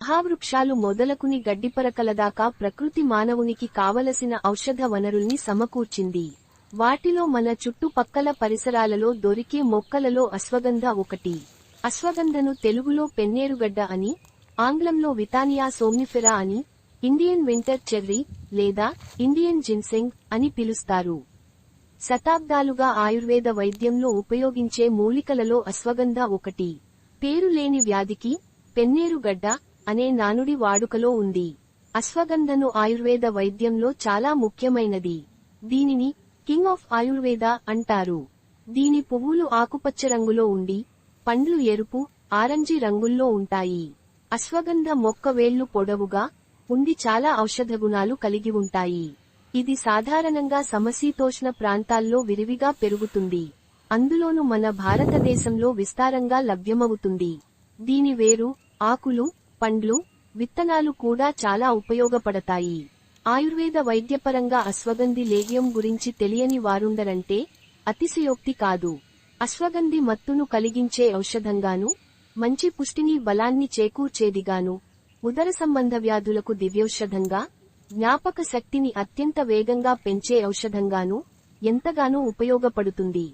మహావృక్షాలు మొదలకుని గడ్డిపరకలదాకా ప్రకృతి మానవునికి కావలసిన ఔషధ వనరుల్ని సమకూర్చింది. వాటిలో మన చుట్టుపక్కల పరిసరాలలో దొరికే మొక్కలలో అశ్వగంధ ఒకటి. అశ్వగంధను తెలుగులో పెన్నేరుగడ్డ అని ఆంగ్లంలో వితానియా సోమ్నిఫెరా అని ఇండియన్ వింటర్ చెర్రీ లేదా ఇండియన్ జిన్సెంగ్ అని పిలుస్తారు. శతాబ్దాలుగా ఆయుర్వేద వైద్యంలో ఉపయోగించే మూలికలలో అశ్వగంధ ఒకటి. పేరు లేని వ్యాధికి పెన్నేరుగడ్డ అనే నానుడి వాడుకలో ఉంది. అశ్వగంధను ఆయుర్వేద వైద్యంలో చాలా ముఖ్యమైనది. దీనిని కింగ్ ఆఫ్ ఆయుర్వేద అంటారు. దీని పువ్వులు ఆకుపచ్చ రంగులో ఉండి పండ్లు ఎరుపు ఆరంజి రంగుల్లో ఉంటాయి. అశ్వగంధ మొక్క వేళ్ళు పొడవుగా ఉండి చాలా ఔషధ గుణాలు కలిగి ఉంటాయి. ఇది సాధారణంగా సమశీతోష్ణ ప్రాంతాల్లో విరివిగా పెరుగుతుంది. అందులోను మన భారతదేశంలో విస్తారంగా లభ్యమవుతుంది. దీని వేరు ఆకులు పండ్లు విత్తనాలు కూడా చాలా ఉపయోగపడతాయి. ఆయుర్వేద వైద్యపరంగా అశ్వగంధి లేహ్యం గురించి తెలియని వారుండరంటే అతిశయోక్తి కాదు. అశ్వగంధి మత్తును కలిగించే ఔషధంగాను మంచి పుష్టిని బలాన్ని చేకూర్చేదిగాను ఉదర సంబంధ వ్యాధులకు దివ్యౌషధంగా జ్ఞాపక శక్తిని అత్యంత వేగంగా పెంచే ఔషధంగాను ఎంతగానో ఉపయోగపడుతుంది.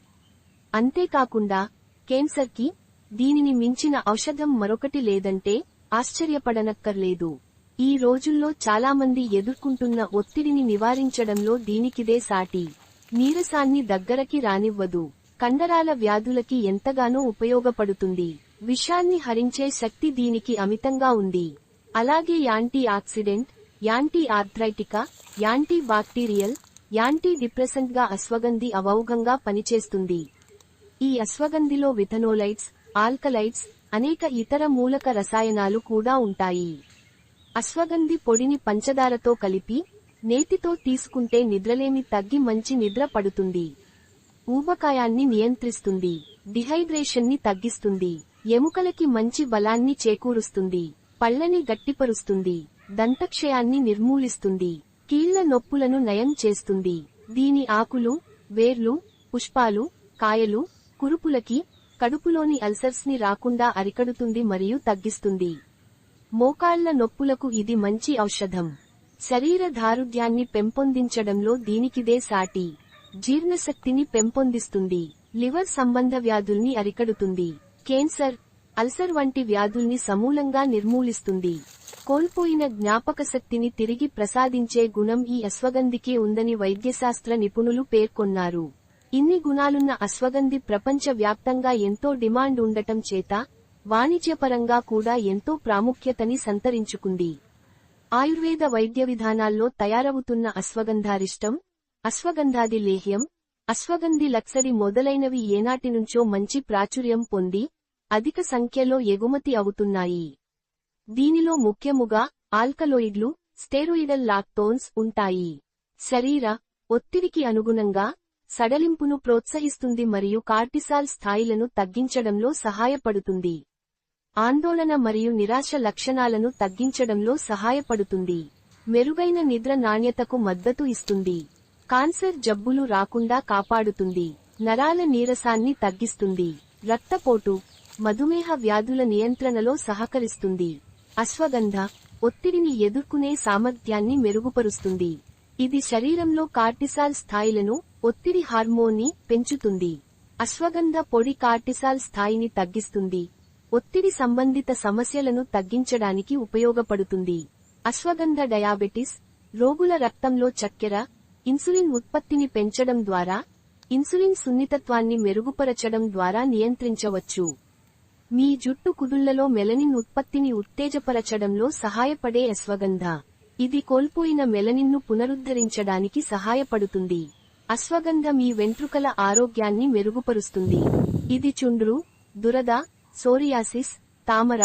అంతేకాకుండా కేన్సర్కి దీనిని మించిన ఔషధం మరొకటి లేదంటే ఆశ్చర్యపడనక్కర్లేదు. ఈ రోజుల్లో చాలామంది ఎదుర్కొంటున్న ఒత్తిడిని నివారించడంలో దీనికిదే సాటి. నీరసాన్ని దగ్గరకి రానివ్వదు. కండరాల వ్యాధులకి ఎంతగానో ఉపయోగపడుతుంది. విషాన్ని హరించే శక్తి దీనికి అమితంగా ఉంది. అలాగే యాంటీ ఆక్సిడెంట్ యాంటీ ఆర్థ్రైటికా యాంటీ బాక్టీరియల్ యాంటీ డిప్రెసెంట్గా అశ్వగంధి అవౌఘంగా పనిచేస్తుంది. ఈ అశ్వగంధిలో విథనోలైట్స్ ఆల్కలైట్స్ అనేక ఇతర మూలక రసాయనాలు కూడా ఉంటాయి. అశ్వగంధి పొడిని పంచదారతో కలిపి నేతితో తీసుకుంటే నిద్రలేమి తగ్గి మంచి నిద్ర పడుతుంది. ఊబకాయాన్ని నియంత్రిస్తుంది. డిహైడ్రేషన్ని తగ్గిస్తుంది. ఎముకలకి మంచి బలాన్ని చేకూరుస్తుంది. పళ్ళని గట్టిపరుస్తుంది. దంతక్షయాన్ని నిర్మూలిస్తుంది. కీళ్ళ నొప్పులను నయం చేస్తుంది. దీని ఆకులు వేర్లు పుష్పాలు కాయలు కురుపులకి కడుపులోని అల్సర్స్ని రాకుండా అరికడుతుంది మరియు తగ్గిస్తుంది. మోకాళ్ళ నొప్పులకు ఇది మంచి ఔషధం. శరీర దారుఢ్యాన్ని పెంపొందించడంలో దీనికిదే సాటి. జీర్ణశక్తిని పెంపొందిస్తుంది. లివర్ సంబంధ వ్యాధుల్ని అరికడుతుంది. కేన్సర్ అల్సర్ వంటి వ్యాధుల్ని సమూలంగా నిర్మూలిస్తుంది. కోల్పోయిన జ్ఞాపక శక్తిని తిరిగి ప్రసాదించే గుణం ఈ అశ్వగంధికి ఉందని వైద్యశాస్త్ర నిపుణులు పేర్కొన్నారు. ఇన్ని గుణాలున్న అశ్వగంధి ప్రపంచ వ్యాప్తంగా ఎంతో డిమాండ్ ఉండటం చేత వాణిజ్యపరంగా కూడా ఎంతో ప్రాముఖ్యతని సంతరించుకుంది. ఆయుర్వేద వైద్య విధానాల్లో తయారవుతున్న అశ్వగంధారిష్టం అశ్వగంధాది లేహ్యం అశ్వగంధి లక్సరి మొదలైనవి ఏనాటి నుంచో మంచి ప్రాచుర్యం పొంది అధిక సంఖ్యలో ఎగుమతి అవుతున్నాయి. దీనిలో ముఖ్యముగా ఆల్కలోయిడ్లు స్టెరోయిడల్ లాక్టోన్స్ ఉంటాయి. శరీర ఒత్తిడికి అనుగుణంగా సడలింపును ప్రోత్సహిస్తుంది మరియు కార్టిసాల్ స్థాయిలను తగ్గించడంలో సహాయపడుతుంది. ఆందోళన మరియు నిరాశ లక్షణాలను తగ్గించడంలో సహాయపడుతుంది. మెరుగైన నిద్ర నాణ్యతకు మద్దతు ఇస్తుంది. కాన్సర్ జబ్బులు రాకుండా కాపాడుతుంది. నరాల నీరసాన్ని తగ్గిస్తుంది. రక్తపోటు మధుమేహ వ్యాధుల నియంత్రణలో సహకరిస్తుంది. అశ్వగంధ ఒత్తిడిని ఎదుర్కొనే సామర్థ్యాన్ని మెరుగుపరుస్తుంది. ఇది శరీరంలో కార్టిసాల్ స్థాయిలను ఒత్తిడి హార్మోన్ని పెంచుతుంది. అశ్వగంధ పొడి కార్టిసాల్ స్థాయిని తగ్గిస్తుంది. ఒత్తిడి సంబంధిత సమస్యలను తగ్గించడానికి ఉపయోగపడుతుంది. అశ్వగంధ డయాబెటిస్ రోగుల రక్తంలో చక్కెర ఇన్సులిన్ ఉత్పత్తిని పెంచడం ద్వారా ఇన్సులిన్ సున్నితత్వాన్ని మెరుగుపరచడం ద్వారా నియంత్రించవచ్చు. మీ జుట్టు కుదుళ్ళలో మెలనిన్ ఉత్పత్తిని ఉత్తేజపరచడంలో సహాయపడే అశ్వగంధ. ఇది కోల్పోయిన మెలనిన్ను పునరుద్ధరించడానికి సహాయపడుతుంది. అశ్వగంధ మీ వెంట్రుకల ఆరోగ్యాన్ని మెరుగుపరుస్తుంది. ఇది చుండ్రు దురద సోరియాసిస్ తామర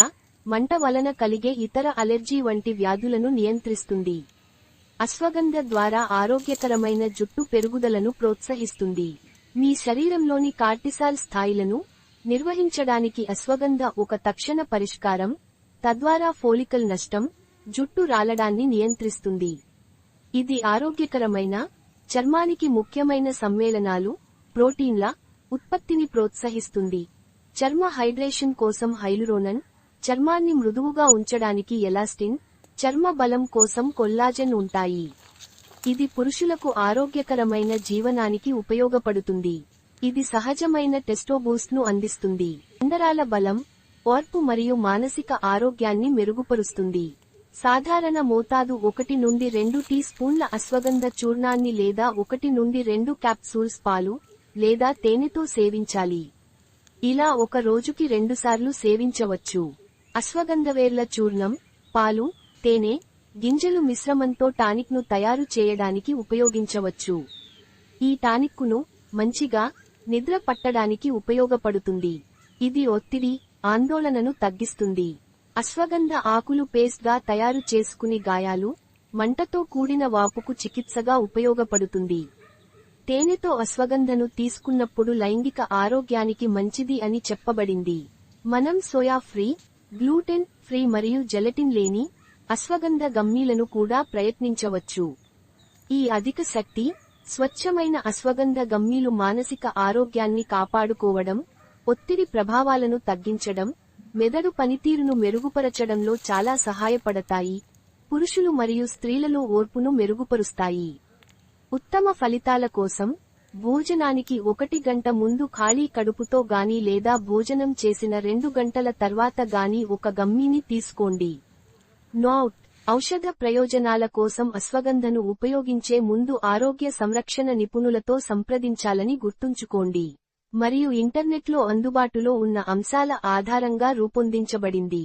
మంట వలన కలిగే ఇతర అలెర్జీ వంటి వ్యాధులను నియంత్రిస్తుంది. అశ్వగంధ ద్వారా ఆరోగ్యకరమైన జుట్టు పెరుగుదలను ప్రోత్సహిస్తుంది. మీ శరీరంలోని కార్టిసాల్ స్థాయిలను నిర్వహించడానికి అశ్వగంధ ఒక తక్షణ పరిష్కారం తద్వారా ఫోలికల్ నష్టం జుట్టు రాలడాన్ని నియంత్రిస్తుంది. ఇది ఆరోగ్యకరమైన చర్మానికి ముఖ్యమైన సమ్మేళనాలు ప్రోటీన్ల ఉత్పత్తిని ప్రోత్సహిస్తుంది. చర్మ హైడ్రేషన్ కోసం హైలురోనన్ చర్మాన్ని మృదువుగా ఉంచడానికి ఎలాస్టిన్ చర్మ బలం కోసం కొల్లాజెన్ ఉంటాయి. ఇది పురుషులకు ఆరోగ్యకరమైన జీవనానికి ఉపయోగపడుతుంది. ఇది సహజమైన టెస్టోబూస్ట్ను అందిస్తుంది. కండరాల బలం ఓర్పు మరియు మానసిక ఆరోగ్యాన్ని మెరుగుపరుస్తుంది. సాధారణ మోతాదు ఒకటి నుండి రెండు టీ స్పూన్ల అశ్వగంధ చూర్ణాన్ని లేదా ఒకటి నుండి రెండు క్యాప్సూల్స్ పాలు లేదా తేనెతో సేవించాలి. ఇలా ఒక రోజుకి రెండుసార్లు సేవించవచ్చు. అశ్వగంధవేర్ల చూర్ణం పాలు తేనె గింజలు మిశ్రమంతో టానిక్ను తయారు చేయడానికి ఉపయోగించవచ్చు. ఈ టానిక్కును మంచిగా నిద్ర పట్టడానికి ఉపయోగపడుతుంది. ఇది ఒత్తిడి ఆందోళనను తగ్గిస్తుంది. అశ్వగంధ ఆకులు పేస్ట్గా తయారు చేసుకుని గాయాలు మంటతో కూడిన వాపుకు చికిత్సగా ఉపయోగపడుతుంది. తేనెతో అశ్వగంధను తీసుకున్నప్పుడు లైంగిక ఆరోగ్యానికి మంచిది అని చెప్పబడింది. మనం సోయా ఫ్రీ గ్లూటెన్ ఫ్రీ మరియు జెలటిన్ లేని అశ్వగంధ గమ్మీలను కూడా ప్రయత్నించవచ్చు. ఈ అధిక శక్తి స్వచ్ఛమైన అశ్వగంధ గమ్మీలు మానసిక ఆరోగ్యాన్ని కాపాడుకోవడం ఒత్తిడి ప్రభావాలను తగ్గించడం మెదడు పనితీరును మెరుగుపరచడంలో చాలా సహాయపడతాయి. పురుషులు మరియు స్త్రీలలో ఓర్పును మెరుగుపరుస్తాయి. ఉత్తమ ఫలితాల కోసం భోజనానికి ఒకటి గంట ముందు ఖాళీ కడుపుతో గాని లేదా భోజనం చేసిన రెండు గంటల తర్వాత గాని ఒక గమ్మీని తీసుకోండి. నోట్. ఔషధ ప్రయోజనాల కోసం అశ్వగంధను ఉపయోగించే ముందు ఆరోగ్య సంరక్షణ నిపుణులతో సంప్రదించాలని గుర్తుంచుకోండి. మరియు ఇంటర్నెట్లో అందుబాటులో ఉన్న అంశాల ఆధారంగా రూపొందించబడింది.